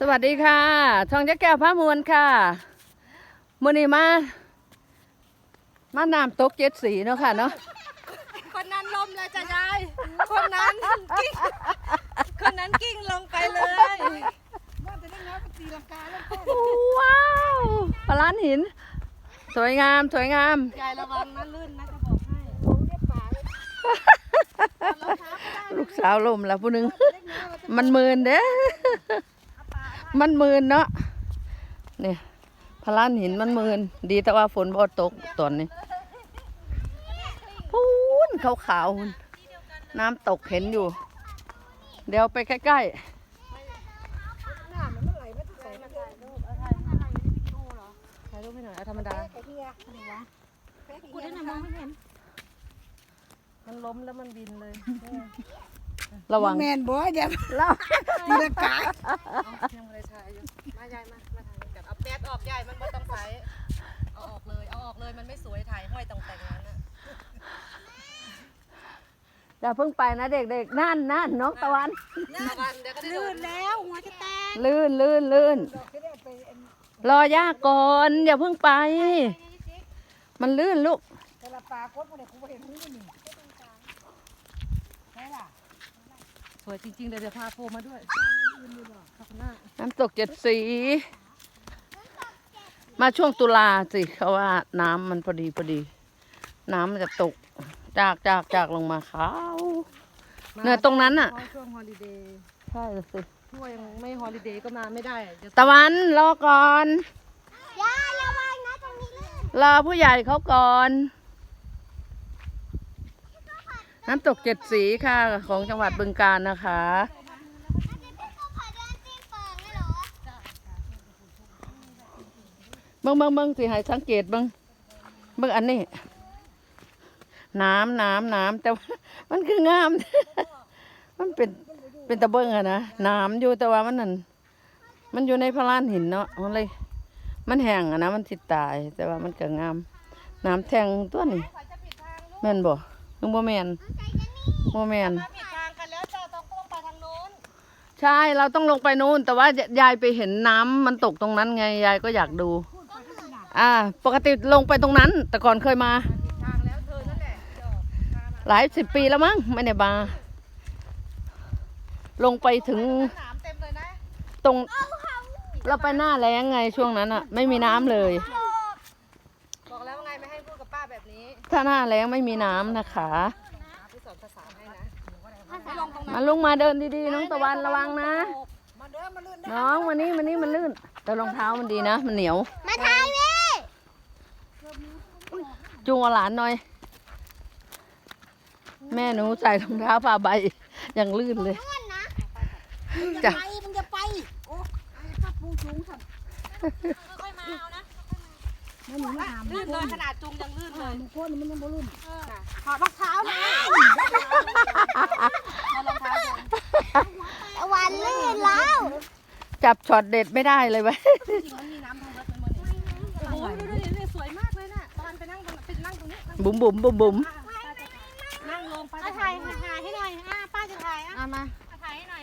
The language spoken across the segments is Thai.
สวัสดีค่ะ ช่องเจ๊แก้วพระมวลค่ะมื่อนี้มา มาน้ำตกเจ็ดสีเนาะค่ะเนาะ คนนั้นล้มเลยจ้ะยาย คนนั้นกิ้ง คนนั้นกิ้งลงไปเลยว้าวปลาร้านหิน สวยงาม สวยงาม ยายระวังนะลื่นนะจะบอกให้ลูกสาวลมแล้วผู้หนึง มันมืนเด้ มันมืนเนาะเนี่ยพลานหินมันมืนดีแต่ว่าฝนบ่ตกตอนนี้พูนขาวขาวๆพุ่นน้ำตกเห็นอยู่ เดี๋ยวไปใกล้ๆถ่ายรูปให้หน่อยเอาธรรมดากูได้ไหนมองไม่เห็นมันล้มแล้วมันบินเลย ระวังแมนบ่เดี๋ยวแล้วตีลังกายังเลยถ่ายอยู่มายายมามาถ่ายกันเอาแป๊ดออกยายมันไม่ต้องใส่เอาออกเลยเอาออกเลยมันไม่สวยถ่ายห้อยตรงแต่งนั้นนะอย่าเพิ่งไปนะเด็กๆนั่นนั่นน้องตะวัน ระวังเดี๋ยวก็ได้ลื่นแล้วหัวจะแตกลื่นลื่นลื่นรอย่าก่อนอย่าเพิ่งไป มันลื่นลูกแต่ละปลากดบ่ได้กูบ่เห็นนี่นี่ใช่ล่ะ สวยจริงๆเดี๋ยวเดี๋ยวพาโฟมาด้วยขอบคุณมากน้ำตกเจ็ดสี มาช่วงตุลาสิเขาว่าน้ำมันพอดีพอดี น้ำมันจะตก จากจากจากลงมาขาวเนี่ยตรงนั้นน่ะช่วงฮอลิเดย์ใช่สิช่วงยังไม่ฮอลิเดย์ก็มาไม่ได้จะตะวันรอก่อนย่าระวังนะตรงนี้ลื่นรอผู้ใหญ่เขาก่อน น้ำตกเจ็ดสีค่ะของจังหวัดบึงกาฬนะคะอันนี้เป็นภูเขางบิ่งเบิ่งเบิ่งสิให้สังเกตเบิ่งเบิ่งอันนี้ น้ำน้ำน้ำแต่ว่ามันคืองาม มันเป็นเป็นตะเบิ่งอะนะน้ำอยู่แต่ว่ามันนั่นมันอยู่ในพระลานหินเนาะมันเลยมันแห้งอะนะมันสิดตาย แต่ว่ามันก็งาม น้ำแทงตัวนี้แม่นบ่ นึกบ่แม่นบ่แม่นผิดทางกันแล้วจ้าต้องต้องไปทางโน้นใช่เราต้องลงไปนู่นแต่ว่ายายไปเห็นน้ำมันตกตรงนั้นไงยายก็อยากดู อ่า ปกติลงไปตรงนั้น แต่ก่อนเคยมา ผิดทางแล้วเธอนั่นแหละจอกพามาหลายสิบปีแล้วมั้งไม่ได้มาลงไปถึงสนามเต็มเลยนะตรง เราไปหน้าแล้งไงช่วงนั้นอะไม่มีน้ำเลยบอกแล้วไงไม่ให้พูดกับป้าแบบนี้ ถ้าหน้าแล้งไม่มีน้ำนะคะพี่สอนภาษาให้นะไม่ลงตรงนั้นมาลุงมาเดินดีๆ น้องตะวันระวังนะมาเด้อมาลื่นน้องวันนี้วันนี้มันลื่น แต่รองเท้ามันดีนะ มันเหนียว มาถ่ายพี่จูงเอาหลานหน่อย แม่หนูใส่รองเท้าผ้าใบยังลื่นเลยนู่นนะจ้ะไปมันจะไป โอ้ไอ้ถ้าปูสูงสั่นค่อยมาเอานะ มันหนูมาหาลื่นเลยขนาดจุงยังลื่นเลยมันโคนมันยังบ่ลื่นถอดรองเท้านะถอดรองเท้าดูตะวันลื่นแล้ว จับช็อตเด็ดไม่ได้เลยเว้ยมันมีน้ำทางรถมันมาเนี่ยโอ้โหดูดินี่สวยมากเลยน่ะตอนไปนั่งตรงไปนั่งตรงนี้บุ๋มบุ๋มบุ๋มบุ๋มนั่งลงไปถ่ายถ่ายให้หน่อยอะป้าจะถ่ายอะอะมาถ่ายให้หน่อย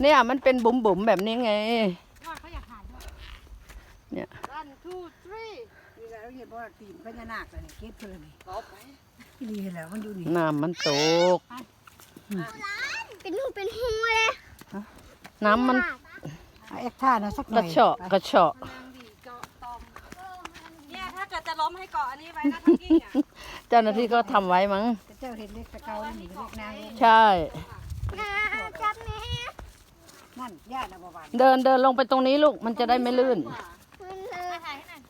เนี่ยมันเป็นบุ๋มบุ๋มแบบนี้ไง เขาอยากถ่ายด้วย เนี่ย one two three นี่แหละเราเห็นบ่ว่าตีนพญานาคเลยเก็บเธอนี่เอาไปนี่แหละมันอยู่นี่น้ำมันตก เป็นรูปเป็นหูเลยน้ำมันเอาเอ็กท่านะสักหกน่ระอยเฉาะกระเฉาะนางดีเกาะตอมเนี่ยถ้าเกิดจะล้มให้เกาะอันนี้ไว้นะทักกิ้งอะเจ้าหน้าที่ก็ทำไว้มั้งแต่เจ้าเห็นเล็กตะเกานี่เล็กนางลงใช่อ่าจับแม่นั่นญาตินะบ่หวานเดินเดินลงไปตรงนี้ลูก มันจะได้ไม่ลื่นมันเลยถ่ายให้หน่อย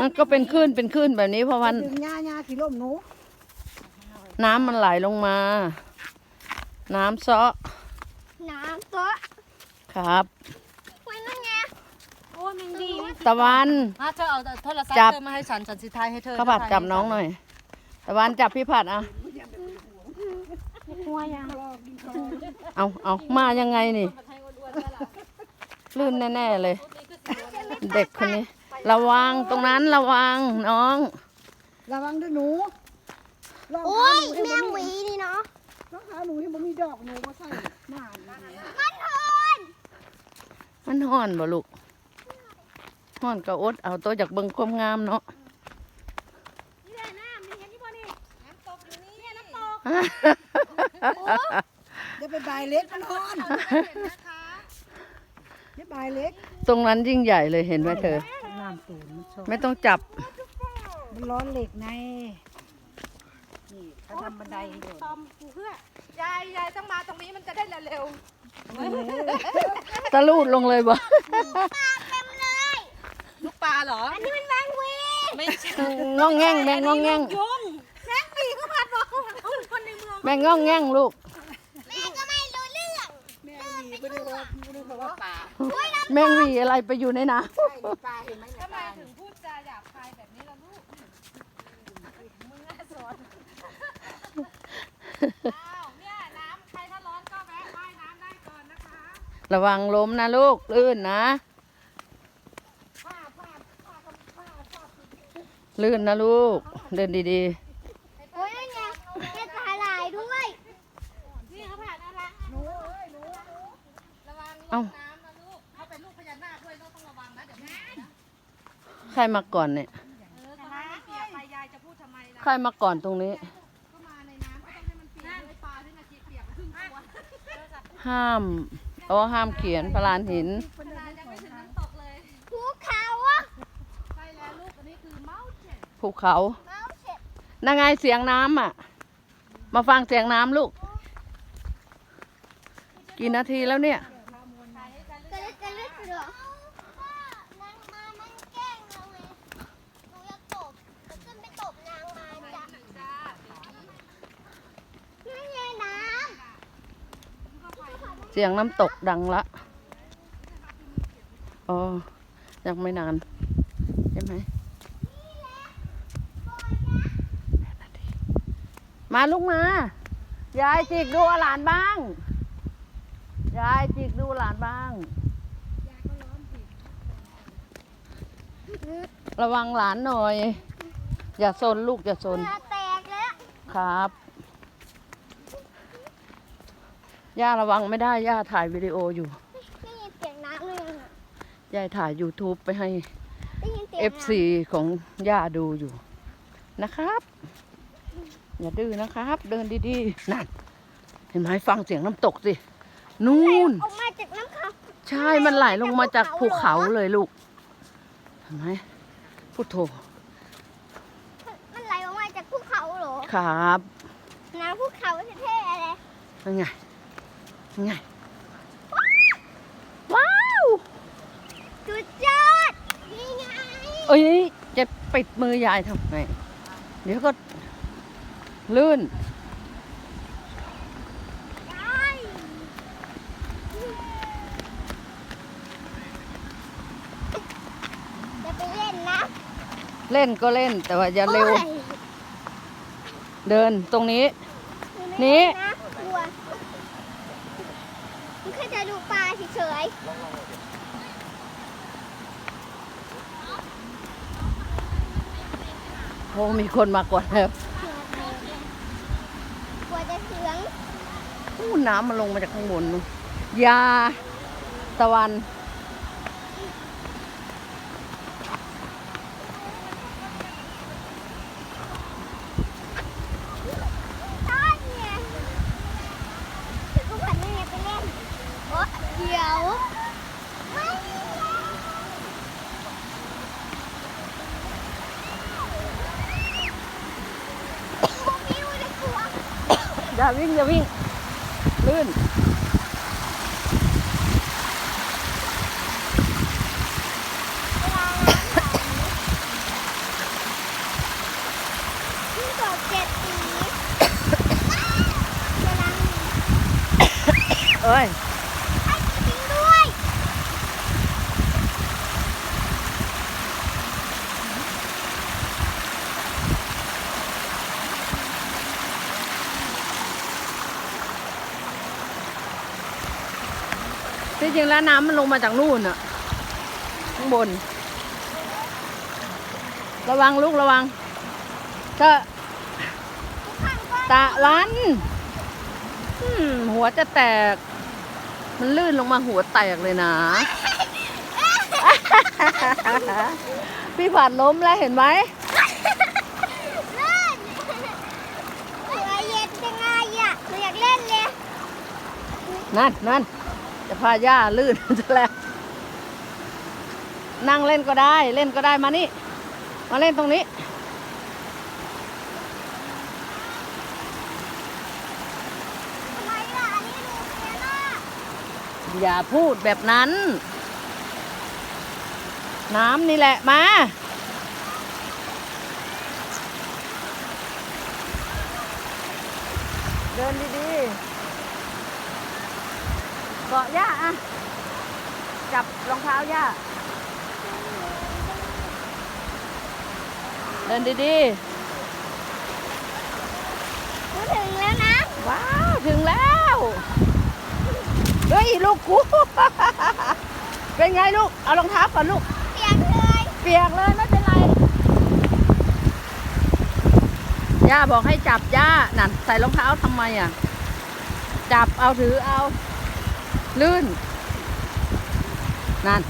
มันก็เป็นคลื่นเป็นคลื่นแบบนี้เพราะวันดึงหญ้าหญ้าที่ล่มหนูน้ำมันไหลลงมา น้ำเซาะน้ำตัวครับ ไว้นั่นไงโอ้ยมันดีตะวันถ้าเธอเอาโทรศัพจับท์เธอมาให้ฉันฉันสิทายให้เธอข้าวผัดจับน้องหน่อย ตะวันจับพี่ผัดอะ หัวยังเอาเอามายังไงนี่ ลื่นแน่ ๆ เลย เด็กคนนี้ ระวังตรงนั้นระวังน้อง ระวังด้วยหนูลงโอ้ยเท้าหนูแมงหวีนี่เนาะ ลองเท้าเอาหนูให้บ่มีดอกหนูมาใส่หน้านี่มันโหนมันห่อนบ่ลูกห่อนก็อดเอาตัวจากเบิ่งความงามเนาะนี่แหละน้ำนี่เห็นที่บ่นี่น้ำตกอยู่นี่เนี่ยน้ำตกอย่าไปบายเล็กมันร้อนเห็นนะคะอย่าบายเล็ก ตรงนั้นยิ่งใหญ่เลยเห็นไหมเธอน้ำ ตูนมันชอบไม่ต้องจับ มันร้อนเหล็กไงนี่เขาทำบันไดให้โดดตอมกูเพื่อยายยายต้องมาตรงนี้มันจะได้เร็วตะลูดลงเลยบ่ๆลูกปลาเหรอ อันนี้มันแมงวีไม่ใช่งองแง่งแมงงองแง่งยุงแมงปีเขาพัดบอกเขาเขาเป็นคนในเมืองแมงงองแง่งลูก แม่ก็ไม่รู้เรื่องแม่มีไม่ได้ว่าไม่ได้ว่าป่าแมงหวีอะไรไปอยู่ในน้ใช่ป่าเห็นไหมเนี่ย ทำไม ป่า ถึงพูดจาหยาบคายแบบนี้ล่ะลูกมึงน่าสอนอ้าวเนี่ยน้ำใค รถ้าร้อนก็แวะว่ายน้ำได้ก่อนนะคะำระวังล้มนะลูก ลื่นนะ ลื่นนะลูก เดินดีโอ้ยไงแม่ตาลายด้วย นี่เขาผ่านอะไรระวังๆเอ้าน้ำนะลูกเขาเป็นลูกพญานาคด้วยต้องระวังนะเดี๋ยวแม่นะใครมาก่อนเนี่ยเออทำไมไม่เปียกไปยายจะพูดทำไมล่ะใครมาก่อนตรงนี้ ห้ามโอ้ห้ามเขียนพลานหินขนาดยังไม่ถึงน้ำตกเลยภูเขาอะใช่แล้วลูกอันนี้คือ mountain ภูเขา เมาเสร็จนั่งไงเสียงน้ำอะ มาฟังเสียงน้ำลูก กี่นาทีแล้วเนี่ย กระลึกกระลึกเหรอว่านางมามันแกล้งเราไงหนูอยากตบจะขึ้นไปตบนางมาจ้ะนั่นไงน้ เสียงน้ำตกดังละ อ๋อ ยังไม่นาน ใช่ไหม มาลูกมา ยายจิกดูหลานบ้าง ยายจิกดูหลานบ้าง ระวังหลานหน่อย อย่าซนลูกอย่าซำนเหงื่อแตกแล้วครับ ย่าระวังไม่ได้ ย่าถ่ายวิดีโออยู่ได้ยินเสียงน้ำเลยอะยายถ่าย YouTube ไปให้ ได้ยินเสียงน้ำ FC ของย่าดูอยู่นะครับ อย่าดื้อนะครับ เดินดีๆนั่นเห็นไหมฟังเสียงน้ำตกสิ นู่น ออกมาจากน้ำเขาใช่มันไหลลงมาจากภูเขาเลยลูก เห็นไหมพุทโธมันไหลออกมาจากภูเขาเหรอครับ น้ำภูเขาเท่ๆเลยเป็นไงเป็น ไงว้าวสุดยอดนี่ไงเอ้ยจะปิดมือยายทำไงเดี๋ยวก็ลื่นได้จะไปเล่นนะเล่นก็เล่นแต่ว่าอย่าเร็ว โอ้ยเดินตรงนี้ หนี่ไม่เล่นะกลัวมัน แค่จะดูปลาเฉยโอ้มีคนมาก่อนแล้วๆกลัวจะเสืองอู้น้ำมันลงมาจากข้างบนนู่นยาตะวัน ตอนเนี่ยคือกูผันนี่ไงไปเล่นโอ้เดี๋ยวไม่มีแล้วกูมิวเลยกลัว อย่า วิ่งอย่าวิ่งลื่น ที่สอบเจ็ดสีกำลัง เอ้ย ให้จริงด้วย ที่จริงแล้วน้ำมันลงมาจากนู่นอะข้างบน ระวังลูกระวัง ก็ตะวันหัวจะแตก มันลื่นลงมาหัวแตกเลยนะ พี่ผัดล้มแล้วเห็นไหมเล่นนั่น อยากเล่นเลยนั่นนั่นจะพายาลื่นจะแล้วนั่งเล่นก็ได้เล่นก็ได้มานี่ มาเล่นตรงนี้ อย่าอย่าพูดแบบนั้น น้ำนี่แหละมาเดินดีๆ เกาะย่าอะจับรองเท้าย่า เดินดีหนูถึงแล้วนะๆ ว้าว ถึงแล้ว เฮ้ย ลูกกู เป็นไงลูก เอารองเท้าก่อนลูก เปียกเลยเปียกเลยไม่เป็นไร ย่าบอกให้จับย่านั่นใส่รองเท้าทำไมอะ จับเอาถือเอา ลื่น นั่น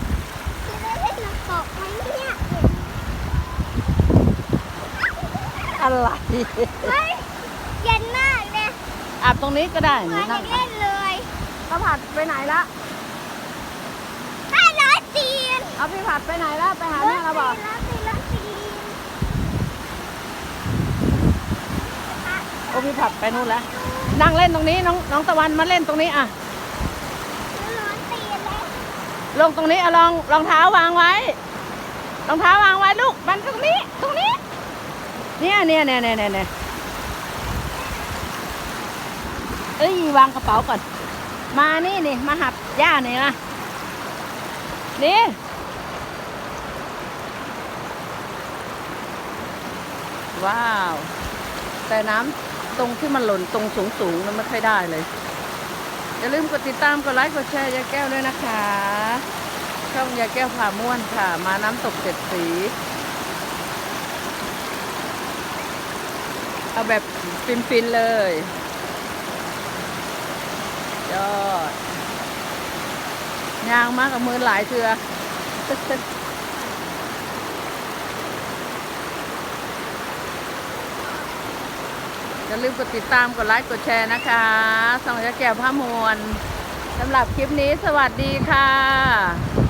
จะได้เล่นน้ำตกไหมเนี่ยอะไรเฮ้ยเย็นมากเลยอาบตรงนี้ก็ได้หนูนี่อยานั่งกเล่นเลยข้าวผัดไปไหนละถ้าร้อยตีนเอาพี่ผัดไปไหนละไปหาแม่เราบอกร้อยตีนร้อยตีนโอ้พี่ผัดไปนู่นแล้ว นั่งเล่นตรงนี้น้องน้องตะวันมาเล่นตรงนี้อะร้อยตีนเลย ลงตรงนี้เอารองรองเท้าวางไว้ รองเท้าวางไว้ลูก มันตรงนี้ ตรงนี้ เนี่ยเนี่ยเนี่ยเนี่ยเนี่ยเอ้ยวางกระเป๋าก่อน มานี่นี่มาหับย่านี่นะนี่ว้าว แต่น้ำตรงที่มันหล่นตรงสูงสูงๆมันไม่ค่อยได้เลย อย่าลืมกดติดตามกดไลค์กดแชร์ยายแก้วด้วยนะคะ ช่องยายแก้วผ่าม่วนค่ะ มาน้ำตกเจ็ดสี เอาแบบฟินๆเลยยอดยางมากกับมือหลายเถือ อย่าลืมกดติดตามกดไลค์กดแชร์นะคะสมัยแก้วผ้ามวลสำหรับคลิปนี้สวัสดีค่ะ